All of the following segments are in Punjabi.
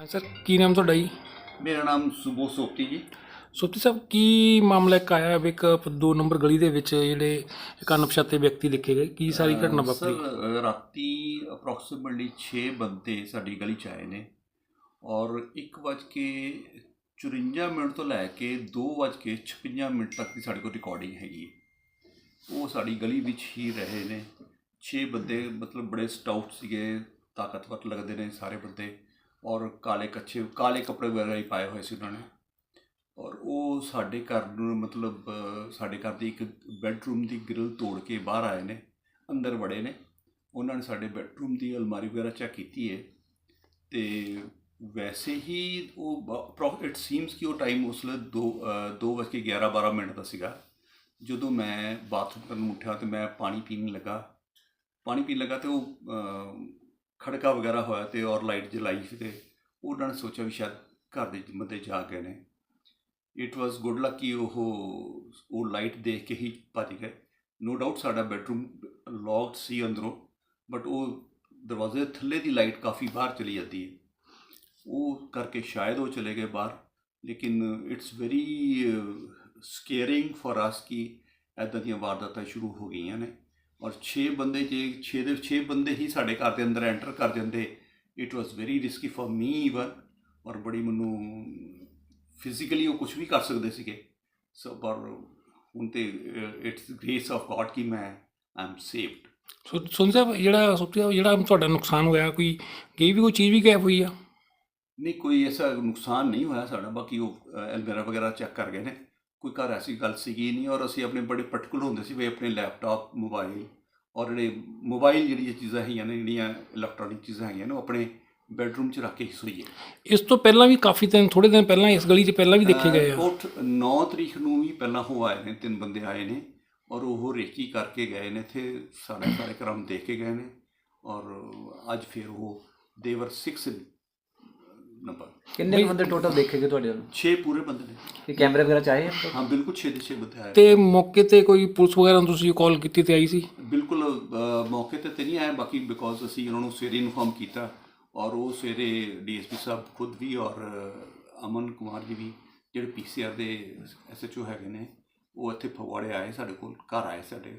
ਹਾਂ ਸਰ ਕੀ ਨਾਮ ਤੁਹਾਡਾ ਜੀ? ਮੇਰਾ ਨਾਮ ਸੁਬੋ ਸੋਪਤੀ ਜੀ। ਸੁਪਤੀ ਸਾਹਿਬ ਕੀ ਮਾਮਲਾ ਇੱਕ ਆਇਆ ਵੀ ਇੱਕ ਦੋ ਨੰਬਰ ਗਲੀ ਦੇ ਵਿੱਚ ਜਿਹੜੇ ਇੱਕ ਅਣਪਛਾਤੇ ਵਿਅਕਤੀ ਦੇਖੇ ਗਏ? ਕੀ ਸਾਰੀ ਘਟਨਾ ਵਾਪਰੀ? ਸਰ ਰਾਤੀ ਅਪਰੋਕਸੀਮੇਟਲੀ 6 ਬੰਦੇ ਸਾਡੀ ਗਲੀ ਚ ਆਏ ਨੇ ਔਰ 1:54 ਮਿੰਟ ਤੋਂ ਲੈ ਕੇ 2:56 ਮਿੰਟ ਤੱਕ ਦੀ ਸਾਡੇ ਕੋਲ ਰਿਕਾਰਡਿੰਗ ਹੈਗੀ ਹੈ। ਉਹ ਸਾਡੀ ਗਲੀ ਵਿੱਚ ਹੀ ਰਹੇ ਨੇ। 6 ਬੰਦੇ ਮਤਲਬ ਬੜੇ ਸਟਾਊਟ ਸੀਗੇ ਤਾਕਤਵਰ ਲੱਗਦੇ ਨੇ ਸਾਰੇ ਬੰਦੇ। ਔਰ ਕਾਲੇ ਕੱਛੇ, ਕਾਲੇ ਕੱਪੜੇ ਵਗੈਰਾ ਹੀ ਪਾਏ ਹੋਏ ਸੀ ਉਹਨਾਂ ਨੇ। ਔਰ ਉਹ ਸਾਡੇ ਘਰ ਨੂੰ ਮਤਲਬ, ਸਾਡੇ ਘਰ ਦੀ ਇੱਕ ਬੈੱਡਰੂਮ ਦੀ ਗ੍ਰਿਲ ਤੋੜ ਕੇ ਬਾਹਰ ਆਏ ਨੇ, ਅੰਦਰ ਵੜੇ ਨੇ। ਉਹਨਾਂ ਨੇ ਸਾਡੇ ਬੈੱਡਰੂਮ ਦੀ ਅਲਮਾਰੀ ਵਗੈਰਾ ਚੈੱਕ ਕੀਤੀ ਹੈ ਤੇ ਵੈਸੇ ਹੀ ਉਹ ਇਟ ਸੀਮਸ ਕਿ ਉਹ ਟਾਈਮ ਉਸ ਵੇਲੇ 2 2:11 12 ਮਿੰਟ ਦਾ ਸੀਗਾ। ਜਦੋਂ ਮੈਂ ਬਾਥਰੂਮ ਕਰਨ ਨੂੰ ਉੱਠਿਆ ਤੇ ਮੈਂ ਪਾਣੀ ਪੀਣ ਲੱਗਾ। ਪਾਣੀ ਪੀਣ ਲੱਗਾ ਤੇ ਉਹ ਖੜਕਾ ਵਗੈਰਾ ਹੋਇਆ ਤੇ ਔਰ ਲਾਈਟ ਜਲਾਈ ਸੀ ਤੇ ਉਹਨਾਂ ਨੇ ਸੋਚਿਆ ਵੀ ਸ਼ਾਇਦ ਘਰ ਦੇ ਬੰਦੇ ਜਾ ਗਏ ਨੇ। ਇਟ ਵਾਸ ਗੁੱਡ ਲੱਕ ਕਿ ਉਹ ਉਹ ਲਾਈਟ ਦੇਖ ਕੇ ਹੀ ਭੱਜ ਗਏ। ਨੋ ਡਾਊਟ ਸਾਡਾ ਬੈਡਰੂਮ ਲੌਕਡ ਸੀ ਅੰਦਰੋਂ ਬਟ ਉਹ ਦਰਵਾਜ਼ੇ ਦੇ ਥੱਲੇ ਦੀ ਲਾਈਟ ਕਾਫੀ ਬਾਹਰ ਚਲੀ ਜਾਂਦੀ ਹੈ। ਉਹ ਕਰਕੇ ਸ਼ਾਇਦ ਉਹ ਚਲੇ ਗਏ ਬਾਹਰ, ਲੇਕਿਨ it's very scaring for us ਕਿ ਐਦਾਂ ਦੀਆਂ ਵਾਰਦਾਤਾਂ ਸ਼ੁਰੂ ਹੋ ਗਈਆਂ ਨੇ। ਔਰ 6 ਬੰਦੇ ਜੇ 6 ਦੇ 6 ਬੰਦੇ ਹੀ ਸਾਡੇ ਘਰ ਦੇ ਅੰਦਰ ਐਂਟਰ ਕਰ ਜਾਂਦੇ it was very risky for me even ਔਰ ਬੜੀ ਮੈਨੂੰ ਫਿਜ਼ੀਕਲੀ ਉਹ ਕੁਝ ਵੀ ਕਰ ਸਕਦੇ ਸੀਗੇ। ਸੋ ਪਰ ਹੁਣ ਤੇ ਇਟਸ ਗ੍ਰੇਸ ਆਫ ਗॉड ਕਿ ਮੈਂ ਆਈ ਐਮ ਸੇਵਡ ਸੁ- ਸੁਣ ਸਾਹਿਬ ਜਿਹੜਾ ਸੁਪਤੀ ਜਿਹੜਾ ਤੁਹਾਡਾ ਨੁਕਸਾਨ ਹੋਇਆ ਕੋਈ ਗਈ ਵੀ ਕੋਈ ਚੀਜ਼ ਵੀ ਗਾਇਬ ਹੋਈ ਆ? ਨਹੀਂ ਕੋਈ ਐਸਾ ਨੁਕਸਾਨ ਨਹੀਂ ਹੋਇਆ ਸਾਡਾ ਬਾਕੀ ਉਹ ਐਲਮੇਰਾ ਵਗੈਰਾ ਚੈੱਕ ਕਰ ਗਏ ਨੇ। ਕੋਈ ਘਰ ਐਸੀ ਗੱਲ ਸੀਗੀ ਨਹੀਂ ਔਰ ਅਸੀਂ ਆਪਣੇ ਬੜੇ ਪਰਟੀਕੂਲਰ ਹੁੰਦੇ ਸੀ ਵੀ ਆਪਣੇ ਲੈਪਟਾਪ ਮੋਬਾਈਲ ਔਰ ਜਿਹੜੇ ਮੋਬਾਈਲ ਜਿਹੜੀਆਂ ਚੀਜ਼ਾਂ ਹੈਗੀਆਂ ਨੇ ਜਿਹੜੀਆਂ ਇਲੈਕਟ੍ਰੋਨਿਕ ਚੀਜ਼ਾਂ ਹੈਗੀਆਂ ਨੇ ਉਹ ਆਪਣੇ ਬੈਡਰੂਮ 'ਚ ਰੱਖ ਕੇ ਹੀ ਸੋਈਏ। ਇਸ ਤੋਂ ਪਹਿਲਾਂ ਵੀ ਕਾਫੀ ਦਿਨ ਥੋੜੇ ਦਿਨ ਪਹਿਲਾਂ ਇਸ ਗਲੀ 'ਚ ਪਹਿਲਾਂ ਵੀ ਦੇਖੇ ਗਏ ਆ। ਕੋਟ 9 ਤਰੀਕ ਨੂੰ ਵੀ ਪਹਿਲਾਂ ਉਹ ਆਏ ਨੇ ਤਿੰਨ ਬੰਦੇ ਆਏ ਨੇ ਔਰ ਉਹ ਰੇਕੀ ਕਰਕੇ ਗਏ ਨੇ ਇੱਥੇ ਸਾਡੇ ਸਾਰੇ ਕਰਮ ਦੇਖ ਕੇ ਗਏ ਨੇ ਔਰ ਅੱਜ ਫਿਰ ਉਹ ਦੇਵਰ 6 ਨੰਬਰ। ਕਿੰਨੇ ਕੁ ਬੰਦੇ ਟੋਟਲ ਦੇਖੇ ਗਏ ਤੁਹਾਡੇ ਵੱਲੋਂ? 6 ਪੂਰੇ ਬੰਦੇ ਨੇ। ਇਹ ਕੈਮਰੇ ਵਗੈਰਾ ਚਾਹੇ ਹਾਂ ਬਿਲਕੁਲ 6 ਦੇ 6 ਬੰਦੇ ਆਏ ਤੇ ਮੌਕੇ ਤੇ ਕੋਈ ਪੁਲਿਸ ਵਗੈਰਾ ਨੂੰ ਤੁਸੀਂ ਕਾਲ ਕੀਤੀ ਤੇ ਆਈ ਸੀ? ਬਿਲਕੁਲ ਅ, ਮੌਕੇ ਤੇ ਤੇ ਨਹੀਂ ਆਏ ਬਾਕੀ ਬਿਕੋਜ਼ ਅਸੀਂ ਉਹਨਾਂ ਨੂੰ ਸਵੇਰੇ ਇਨਫੋਰਮ ਕੀਤਾ ਔਰ ਉਹ ਸਵੇਰੇ ਡੀਐਸਪੀ ਸਾਹਿਬ ਖੁਦ ਵੀ ਔਰ ਅ, ਅਮਨ ਕੁਮਾਰ ਜੀ ਵੀ ਜਿਹੜੇ ਪੀਸੀਆਰ ਦੇ ਐਸਐਚਓ ਹੈਗੇ ਨੇ ਉਹ ਇੱਥੇ ਫਗਵਾੜੇ ਆਏ ਸਾਡੇ ਕੋਲ ਘਰ ਆਏ ਸਾਡੇ।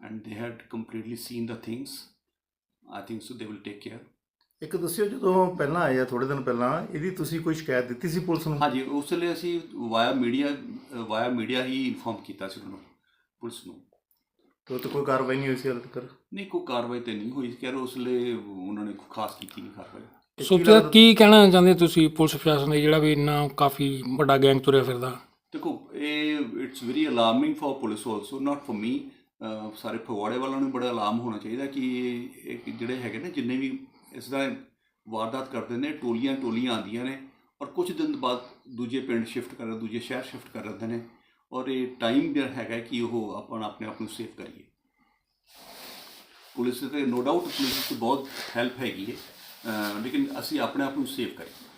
And they had completely seen the things I think so they will take care ਇੱਕ ਦੱਸਿਓ ਜਦੋਂ ਪਹਿਲਾਂ ਆਏ ਆ ਥੋੜੇ ਦਿਨ ਪਹਿਲਾਂ ਇਹਦੀ ਤੁਸੀਂ ਕੋਈ ਸ਼ਿਕਾਇਤ ਦਿੱਤੀ ਸੀ ਪੁਲਿਸ ਨੂੰ? ਹਾਂਜੀ ਉਸ ਵੇਲੇ ਅਸੀਂ ਵਾਇਆ ਮੀਡੀਆ ਵਾਇਆ ਮੀਡੀਆ ਹੀ ਇਨਫੋਰਮ ਕੀਤਾ ਸੀ ਉਹਨਾਂ ਨੂੰ ਪੁਲਿਸ ਨੂੰ। ਤੇ ਤੇ ਕੋਈ ਕਾਰਵਾਈ ਨਹੀਂ ਹੋਈ ਸੀ ਹਾਲੇ ਤੱਕ? ਨਹੀਂ ਕੋਈ ਕਾਰਵਾਈ ਤੇ ਨਹੀਂ ਹੋਈ। ਕਹਿ ਰਹੇ ਉਸ ਵੇਲੇ ਉਹਨਾਂ ਨੇ ਕੋਈ ਖਾਸ ਕੀਤੀ ਨਹੀਂ ਕਾਰਵਾਈ। ਸਾਹਿਬ ਕੀ ਕਹਿਣਾ ਚਾਹੁੰਦੇ ਤੁਸੀਂ ਪੁਲਿਸ ਪ੍ਰਸ਼ਾਸਨ ਦੇ ਜਿਹੜਾ ਵੀ ਇੰਨਾ ਕਾਫੀ ਵੱਡਾ ਗੈਂਗ ਤੁਰਿਆ ਫਿਰਦਾ? ਦੇਖੋ ਇਹ it's very alarming for police also not for me ਸਾਰੇ ਫਗਵਾੜੇ ਵਾਲਿਆਂ ਨੂੰ ਬੜਾ ਅਲਾਰਮ ਹੋਣਾ ਚਾਹੀਦਾ ਕਿ ਇਹ ਜਿਹੜੇ ਹੈਗੇ ਨੇ ਜਿੰਨੇ ਵੀ ਇਸ ਤਰ੍ਹਾਂ ਵਾਰਦਾਤ ਕਰਦੇ ਨੇ, ਟੋਲੀਆਂ ਟੋਲੀਆਂ ਆਉਂਦੀਆਂ ਨੇ ਔਰ ਕੁਝ ਦਿਨ ਬਾਅਦ ਦੂਜੇ ਪਿੰਡ ਸ਼ਿਫਟ ਕਰ ਦੂਜੇ ਸ਼ਹਿਰ ਸ਼ਿਫਟ ਕਰ ਦਿੰਦੇ ਨੇ ਔਰ ਇਹ ਟਾਈਮ ਜਿਹੜਾ ਹੈਗਾ ਕਿ ਉਹ ਆਪਾਂ ਆਪਣੇ ਆਪ ਨੂੰ ਸੇਵ ਕਰੀਏ। ਪੁਲਿਸ ਤੇ ਨੋ ਡਾਊਟ ਪੁਲਿਸ ਦੀ ਬਹੁਤ ਹੈਲਪ ਹੈਗੀ ਹੈ ਲੇਕਿਨ ਅਸੀਂ ਆਪਣੇ ਆਪ ਨੂੰ ਸੇਵ ਕਰੀਏ।